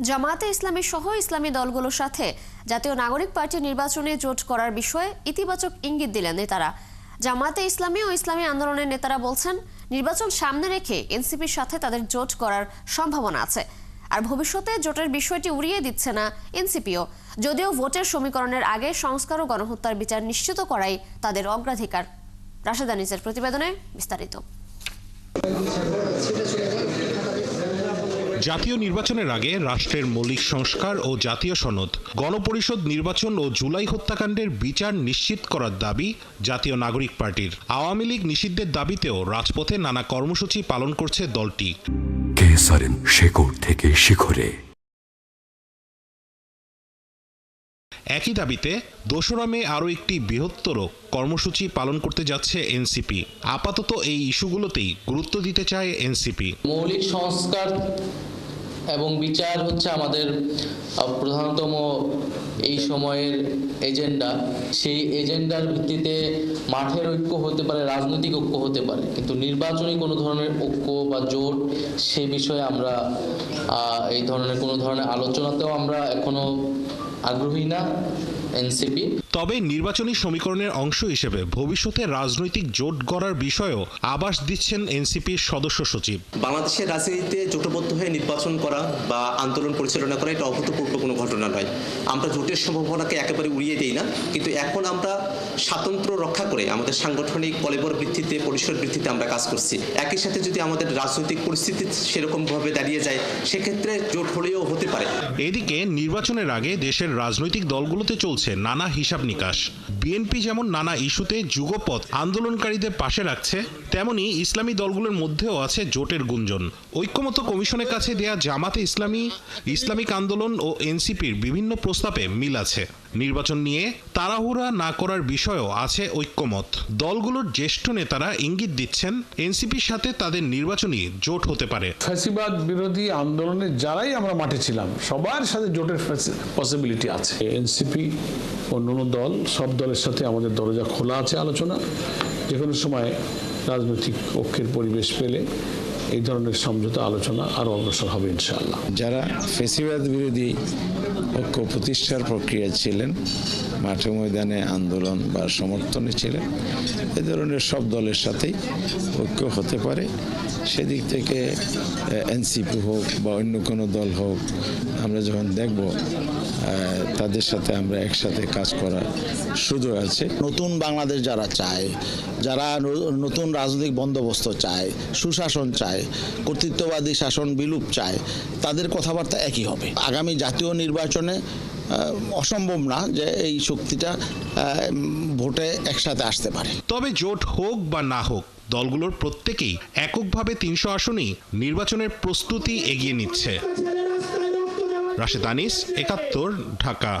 জামায়াতে ইসলামী সহ ইসলামী দলগুলোর সাথে জাতীয় নাগরিক পার্টি নির্বাচনে জোট করার বিষয়ে ইতিবাচক ইঙ্গিত দিলেন নেতারা। জামায়াতে ইসলামী ও ইসলামী আন্দোলনের নেতারা বলছেন, নির্বাচন সামনে রেখে এনসিপির সাথে তাদের জোট করার সম্ভাবনা আছে। আর ভবিষ্যতে জোটের বিষয়টি উড়িয়ে দিচ্ছে না এনসিপিও। যদিও ভোটের সমীকরণের আগে সংস্কার ও গণহত্যার বিচার নিশ্চিত করাই তাদের অগ্রাধিকার। রাশেদা নিজের প্রতিবেদনে বিস্তারিত। জাতীয় নির্বাচনের আগে রাষ্ট্রের মৌলিক সংস্কার ও জাতীয় সনদ গণপরিষদ নির্বাচন ও জুলাই হত্যাকাণ্ডের বিচার নিশ্চিত করার দাবি জাতীয় নাগরিক পার্টির। আওয়ামী লীগ নিষিদ্ধের দাবিতেও রাজপথে নানা কর্মসূচি পালন করছে দলটি। কেসারেন শেকড় থেকে শিখরে। একই দাবিতে দোসরা মে আরও একটি বৃহত্তর কর্মসূচি পালন করতে যাচ্ছে এনসিপি। আপাতত এই ইস্যুগুলোতেই গুরুত্ব দিতে চায় এনসিপি। মৌলিক সংস্কার এবং বিচার হচ্ছে আমাদের প্রধানতম এই সময়ের এজেন্ডা। সেই এজেন্ডার ভিত্তিতে মাঠের ঐক্য হতে পারে, রাজনৈতিক ঐক্য হতে পারে। কিন্তু নির্বাচনী কোনো ধরনের ঐক্য বা জোট, সে বিষয়ে আমরা এই ধরনের কোনো ধরনের আলোচনাতেও আমরা এখনও আগ্রহী না এনসিপি। তবে নির্বাচনী সমীকরণের অংশ হিসেবে ভবিষ্যতে রাজনৈতিক জোট গড়ার বিষয়েও আবাস দিচ্ছেন এনসিপির সদস্য সচিব। বাংলাদেশের রাজনীতিতে জোটবদ্ধ হয়ে নির্বাচন করা বা আন্দোলন পরিচালনা করা এটা অভূতপূর্ব কোনো ঘটনা নয়। আমরা জোটের সম্ভাবনাকে একেবারে উড়িয়ে দিই না কিন্তু এখন আমরা স্বাতন্ত্র্য রক্ষা করে আমাদের সাংগঠনিক কলেবর ভিত্তিতে পরিসর ভিত্তিতে আমরা কাজ করছি। একই সাথে যদি আমাদের রাজনৈতিক পরিস্থিতি সেরকমভাবে দাঁড়িয়ে যায় সেক্ষেত্রে জোট হলেও হতে পারে। এদিকে নির্বাচনের আগে দেশের রাজনৈতিক দলগুলোতে চলছে নানা হিসাব নিকাশ। বিএনপি যেমন নানা ইস্যুতে যুগপথ আন্দোলনকারীদের পাশে রাখছে, তেমনি ইসলামী দলগুলোর মধ্যেও আছে জোটের গুঞ্জন। ঐক্যমত কমিশনের কাছে দেয়া জামাতে ইসলামী, ইসলামিক আন্দোলন ও এনসিপির বিভিন্ন প্রস্তাবে মিল আছে। নির্বাচন নিয়ে তাড়াহুড়া না করার বিষয়েও আছে ঐক্যমত। দলগুলোর জ্যেষ্ঠ নেতারা ইঙ্গিত দিচ্ছেন, এনসিপির সাথে তাদের নির্বাচনী জোট হতে পারে। ফ্যাসিবাদ বিরোধী আন্দোলনে যারাই আমরা মাঠে ছিলাম, সবার সাথে জোটের পসিবিলিটি আছে। এনসিপি অন্যান্য দল, সব দলের সাথে আমাদের দরজা খোলা আছে আলোচনা। যে কোনো সময় রাজনৈতিক ঐক্যের পরিবেশ পেলে এই ধরনের সমঝোতা আলোচনা আরও অগ্রসর হবে ইনশাআল্লাহ। যারা ফেসিবাদ বিরোধী ঐক্য প্রতিষ্ঠার প্রক্রিয়া ছিলেন, মাঠে ময়দানে আন্দোলন বা সমর্থনে ছিলেন, এ ধরনের সব দলের সাথেই ঐক্য হতে পারে। সেদিক থেকে এনসিপি হোক বা অন্য কোনো দল হোক, আমরা যখন দেখব তাদের সাথে আমরা একসাথে কাজ করার সুযোগ আছে। নতুন বাংলাদেশ যারা চায় যারা নতুন রাজনৈতিক বন্দোবস্ত চায় সুশাসন চায় কর্তৃত্ববাদী শাসন বিলুপ চায় তাদের কথাবার্তা একই হবে। আগামী জাতীয় নির্বাচনে অসম্ভব না যে এই শক্তিটা ভোটে একসাথে আসতে পারে। তবে জোট হোক বা না হোক দলগুলোর প্রত্যেকেই এককভাবে তিনশো আসনেই নির্বাচনের প্রস্তুতি এগিয়ে নিচ্ছে। রাশেদ আনিস একাত্তর ঢাকা।